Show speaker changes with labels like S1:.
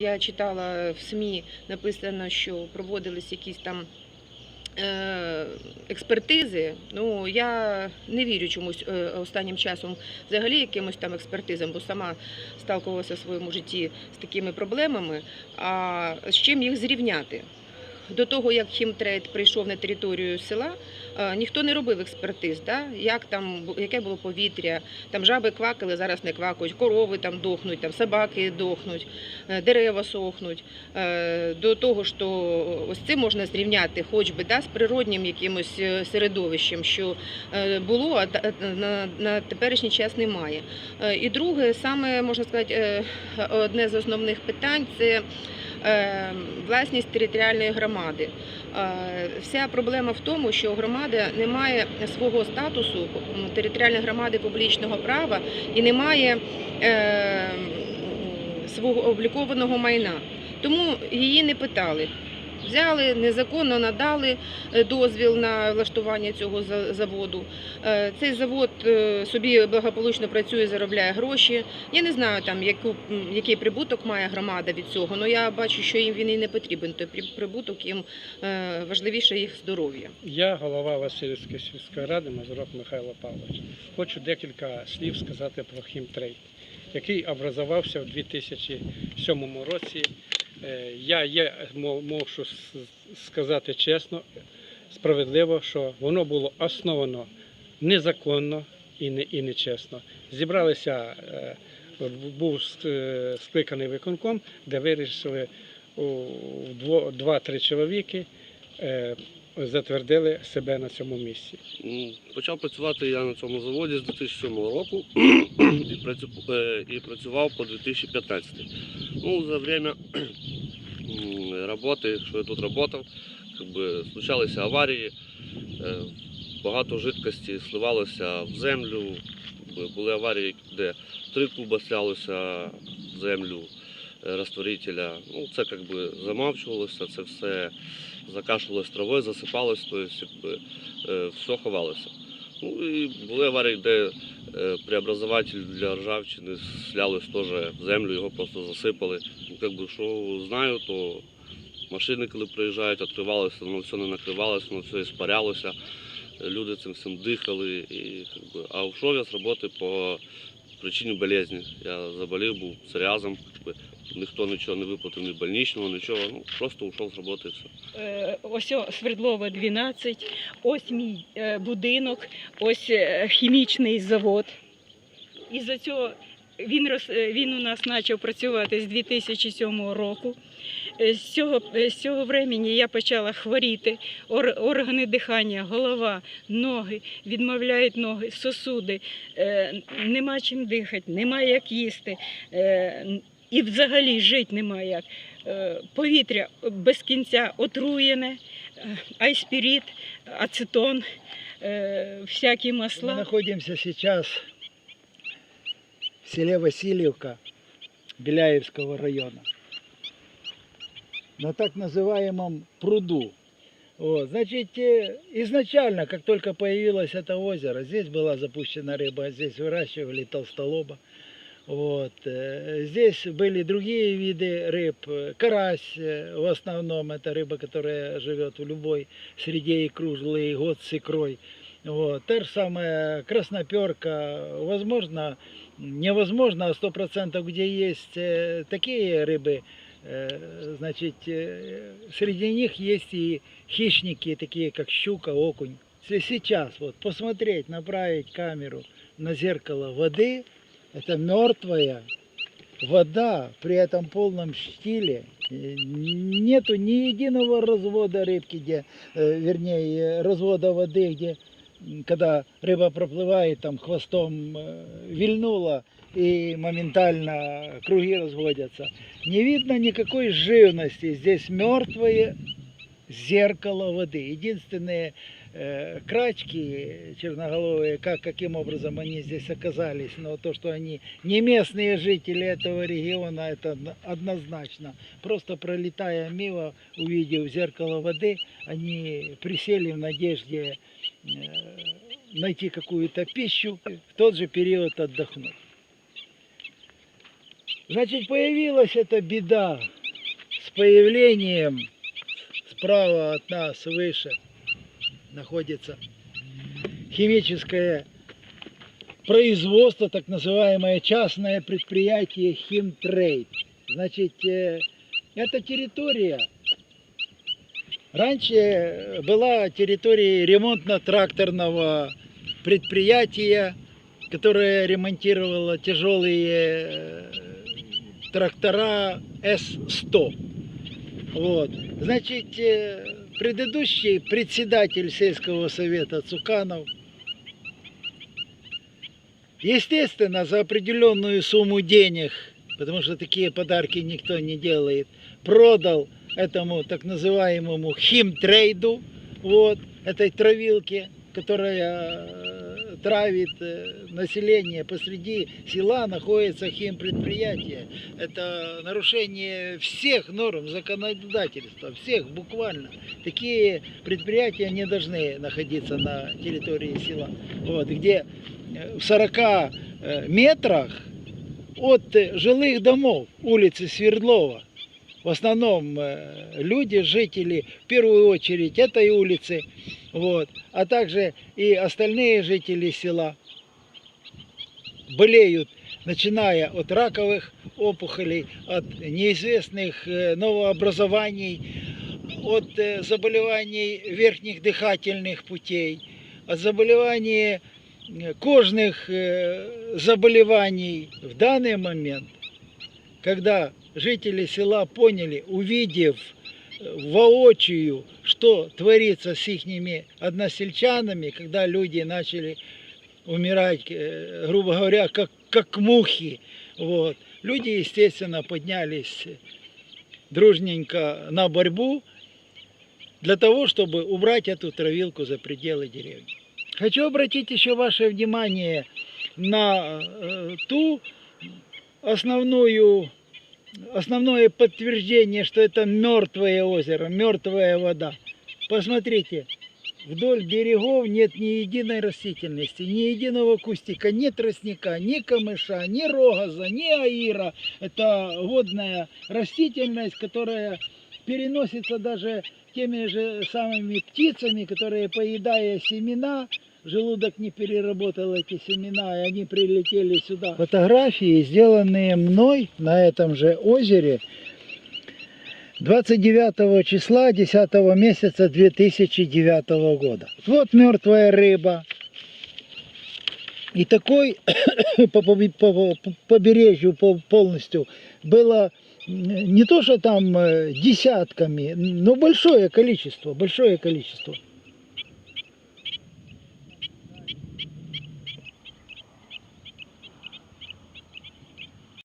S1: Я читала в СМІ, написано, що проводились якісь там е, експертизи. Ну, я не вірю чомусь е, останнім часом взагалі якимось там експертизам, бо сама сталкувалася в своєму житті з такими проблемами. А з чим їх зрівняти? До того, як хімтрейд прийшов на територію села, е, ніхто не робив експертиз, да? як там, яке було повітря, там жаби квакали, зараз не квакають, корови там дохнуть, там собаки дохнуть, е, дерева сохнуть. Е, До того, що ось це можна зрівняти хоч би да, з природнім якимось середовищем, що було, а на, на теперішній час немає. І друге, саме можна сказати, одне з основних питань це власність територіальної громади. Е, Вся проблема в тому, що громада не має свого статусу територіальної громади публічного права і не має е, свого облікованого майна. Тому її не питали. Взяли незаконно надали е, дозвіл на влаштування цього за- заводу. Е, Цей завод е, собі благополучно працює, заробляє гроші. Я не знаю там, яку, який прибуток має громада від цього, але я бачу, що їм він і не потрібен. Той прибуток їм важливіше їх здоров'я.
S2: Я голова Васильівської сільської ради Мазурок Михайло Павлович. Хочу декілька слів сказати про хімтрейд, який образувався в 2007 році. Е, Я є, мо- можу сказати чесно, справедливо, що воно було основано незаконно і, не, і нечесно. Зібралися, е, був е, скликаний виконком, де вирішили два-три чоловіки затвердили себе на цьому місці.
S3: Почав працювати я на цьому заводі з 2007 року і працював по 2015. Ну, за время роботи, що я тут працював, якби, случалися аварії, е, багато жидкості сливалося в землю. Були аварії, де три куба слялося в землю е, розтворителя. Ну, це якби замавчувалося, це все закашувалось травою, засипалось, тобто е, все ховалося. Ну і були аварії, де преобразователь для ржавчини слялось теж в землю, його просто засипали. Ну, би, що знаю, то машини, коли приїжджають, відкривалося, воно все не накривалося, воно все іспарялося. Е, Люди цим всім дихали. І, би, а в шові з роботи по причині болезні. Я заболів, був псоріазом, ніхто нічого не виплатив, ні больничного, нічого. Ну, просто ушов з роботи все.
S4: Е, Ось Свердлова 12, ось мій е, будинок, ось е, хімічний завод. І за цього він, роз, е, він у нас почав працювати з 2007 року. Е, З цього, е, з цього времени я почала хворіти, Ор, органи дихання, голова, ноги, відмовляють ноги, сосуди, е, нема чим дихати, нема як їсти. Е, і взагалі жити нема як. Повітря без кінця отруєне, айспірит, ацетон, всякі масла.
S5: находимся сейчас в селе Васильевка Беляевского района. На так называемом пруду. Вот, значит, э, изначально, как только появилось это озеро, здесь была запущена рыба, здесь выращивали толстолоба. Вот. э, Здесь были другие виды рыб. Карась э, в основном, это рыба, которая живет в любой среде и круглый год с икрой. Вот. Та же самая красноперка, возможно, невозможно, а сто процентов, где есть э, такие рыбы, э, значит, э, среди них есть и хищники, такие как щука, окунь. Если сейчас вот посмотреть, направить камеру на зеркало воды, это мертвая вода при этом полном штиле. Э, Нету ни единого развода рыбки, где, э, вернее, э, развода воды, где м, когда рыба проплывает, там хвостом э, вильнула и моментально круги разводятся. Не видно никакой живности. Здесь мертвое зеркало воды. Единственные э, крачки черноголовые, как, каким образом они здесь оказались, но то, что они не местные жители этого региона, это одно- однозначно. Просто пролетая мимо, увидев зеркало воды, они присели в надежде найти какую-то пищу, в тот же период отдохнуть. Значит, появилась эта беда с появлением справа от нас, выше, находится химическое производство, так называемое частное предприятие Химтрейд. Значит, э, эта территория раньше была территорией ремонтно-тракторного предприятия, которое ремонтировало тяжелые э, трактора С-100. Вот. Значит, э, предыдущий председатель сельского совета Цуканов, естественно, за определенную сумму денег, потому что такие подарки никто не делает, продал этому так называемому химтрейду, вот, этой травилке, которая э, травит э, население. Посреди села находится химпредприятие. Это нарушение всех норм законодательства, всех буквально. Такие предприятия не должны находиться на территории села. Вот, где э, в 40 э, метрах от жилых домов улицы Свердлова в основном э, люди, жители, в первую очередь этой улицы, вот, а также и остальные жители села болеют, начиная от раковых опухолей, от неизвестных э, новообразований, от э, заболеваний верхних дыхательных путей, от заболеваний кожных заболеваний. В данный момент, когда жители села поняли, увидев э, воочию, что творится с их односельчанами, когда люди начали умирать, э, грубо говоря, как, как мухи. Вот. Люди, естественно, поднялись дружненько на борьбу для того, чтобы убрать эту травилку за пределы деревни. Хочу обратить еще ваше внимание на э, ту основную основное подтверждение, что это мертвое озеро, мертвая вода. Посмотрите, вдоль берегов нет ни единой растительности, ни единого кустика, ни тростника, ни камыша, ни рогоза, ни аира. Это водная растительность, которая переносится даже теми же самыми птицами, которые, поедая семена, желудок не переработал эти семена, и они прилетели сюда. Фотографии, сделанные мной на этом же озере 29 числа 10 месяца 2009 года. Вот мертвая рыба. И такой по побе- по по- побережью по- полностью было не то, что там э, десятками, но большое количество, большое количество.